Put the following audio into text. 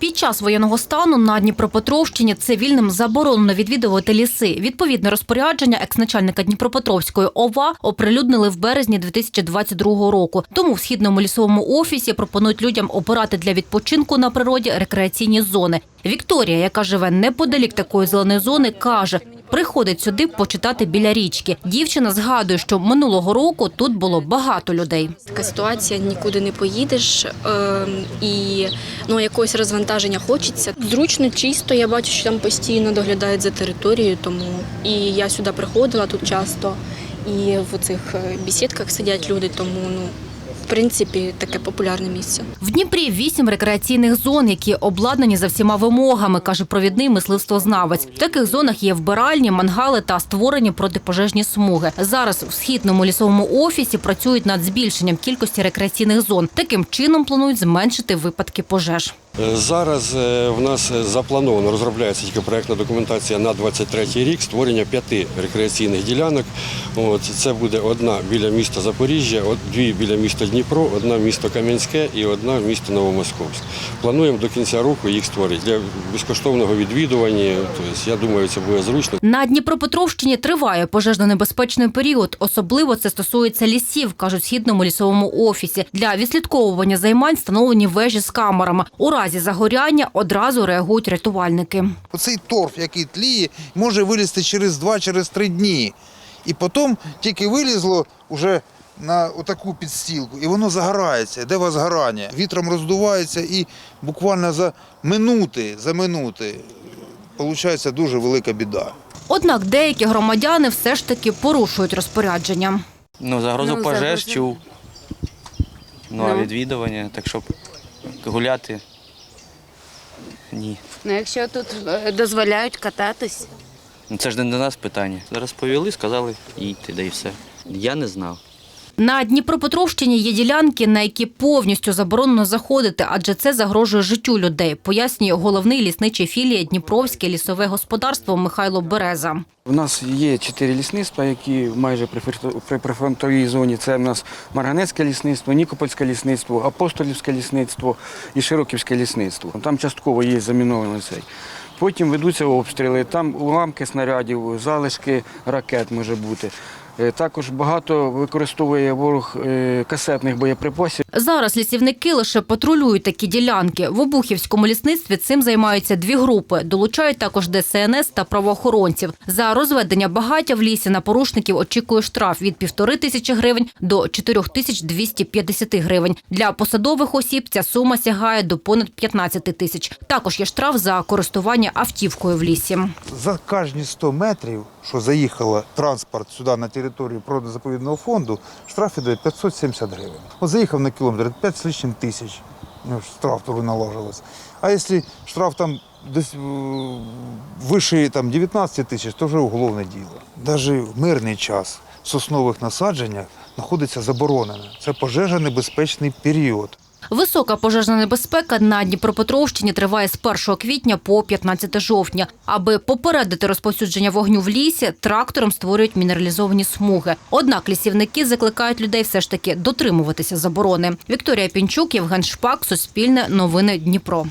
Під час воєнного стану на Дніпропетровщині цивільним заборонено відвідувати ліси. Відповідне розпорядження екс-начальника Дніпропетровської ОВА оприлюднили в березні 2022 року. Тому в східному лісовому офісі пропонують людям обирати для відпочинку на природі рекреаційні зони. Вікторія, яка живе неподалік такої зеленої зони, каже. Приходить сюди почитати біля річки. Дівчина згадує, що минулого року тут було багато людей. Така ситуація, нікуди не поїдеш, е, і ну, якогось розвантаження хочеться. Зручно, чисто, я бачу, що там постійно доглядають за територією, тому і я сюди приходила тут часто, і в цих е, бесідках сидять люди, тому ну, принципі таке популярне місце. В Дніпрі вісім рекреаційних зон, які обладнані за всіма вимогами, каже провідний мисливствознавець. В таких зонах є вбиральні, мангали та створені протипожежні смуги. Зараз в східному лісовому офісі працюють над збільшенням кількості рекреаційних зон. Таким чином планують зменшити випадки пожеж. Е, Зараз е, в нас е, заплановано розробляється тільки проєктна документація на 23 рік створення п'яти рекреаційних ділянок. От, це буде одна біля міста Запоріжжя, дві біля міста Дніпро, одна місто Кам'янське і одна в місті Новомосковськ. Плануємо до кінця року їх створити для безкоштовного відвідування. Тобто, я думаю, це буде зручно. На Дніпропетровщині триває пожежно-небезпечний період. Особливо це стосується лісів, кажуть східному лісовому офісі. Для відслідковування займань встановлені вежі з камерами. Разі загоряння одразу реагують рятувальники. Оцей торф, який тліє, може вилізти через два, через три дні. І потім тільки вилізло вже на отаку підстілку, і воно загорається, де вас згорання. Вітром роздувається і буквально за минути, за минути, виходить дуже велика біда. Однак деякі громадяни все ж таки порушують розпорядження. Ну, загрозу Ну, пожеж загрозу. чув. Ну, а Ну. відвідування, так щоб гуляти. Ні. Ну, якщо тут е, дозволяють кататись, Ну це ж не до нас питання. Зараз повіли, сказали, їдьте, да і все. Я не знав. На Дніпропетровщині є ділянки, на які повністю заборонено заходити, адже це загрожує життю людей, пояснює головний лісничий філії Дніпровське лісове господарство Михайло Береза. У нас є чотири лісництва, які майже при прифронтовій зоні. Це в нас Марганецьке лісництво, Нікопольське лісництво, Апостолівське лісництво і Широківське лісництво. Там частково є замінований цей. Потім ведуться обстріли, там уламки снарядів, залишки ракет може бути. Е, Також багато використовує ворог е, касетних боєприпасів. Зараз лісівники лише патрулюють такі ділянки. В Обухівському лісництві цим займаються дві групи. Долучають також ДСНС та правоохоронців. За розведення багаття в лісі на порушників очікує штраф від півтори тисячі гривень до 4250 гривень. Для посадових осіб ця сума сягає до понад 15 тисяч. Також є штраф за користування автівкою в лісі. За кожні 100 метрів, що заїхала транспорт сюди на територію природно-заповідного фонду, штраф іде 570 гривень. От заїхав на кілометр 5 з лишнім тисяч. Ну, штраф який наложилось. А якщо штраф там е, вище там, 19 тисяч, то вже уголовне діло. Навіть в мирний час в соснових насадженнях знаходиться заборонено. Це пожежонебезпечний період. Висока пожежна небезпека на Дніпропетровщині триває з 1 квітня по 15 жовтня. Аби попередити розповсюдження вогню в лісі, трактором створюють мінералізовані смуги. Однак лісівники закликають людей все ж таки дотримуватися заборони. Вікторія Пінчук, Євген Шпак, Суспільне, Новини Дніпро.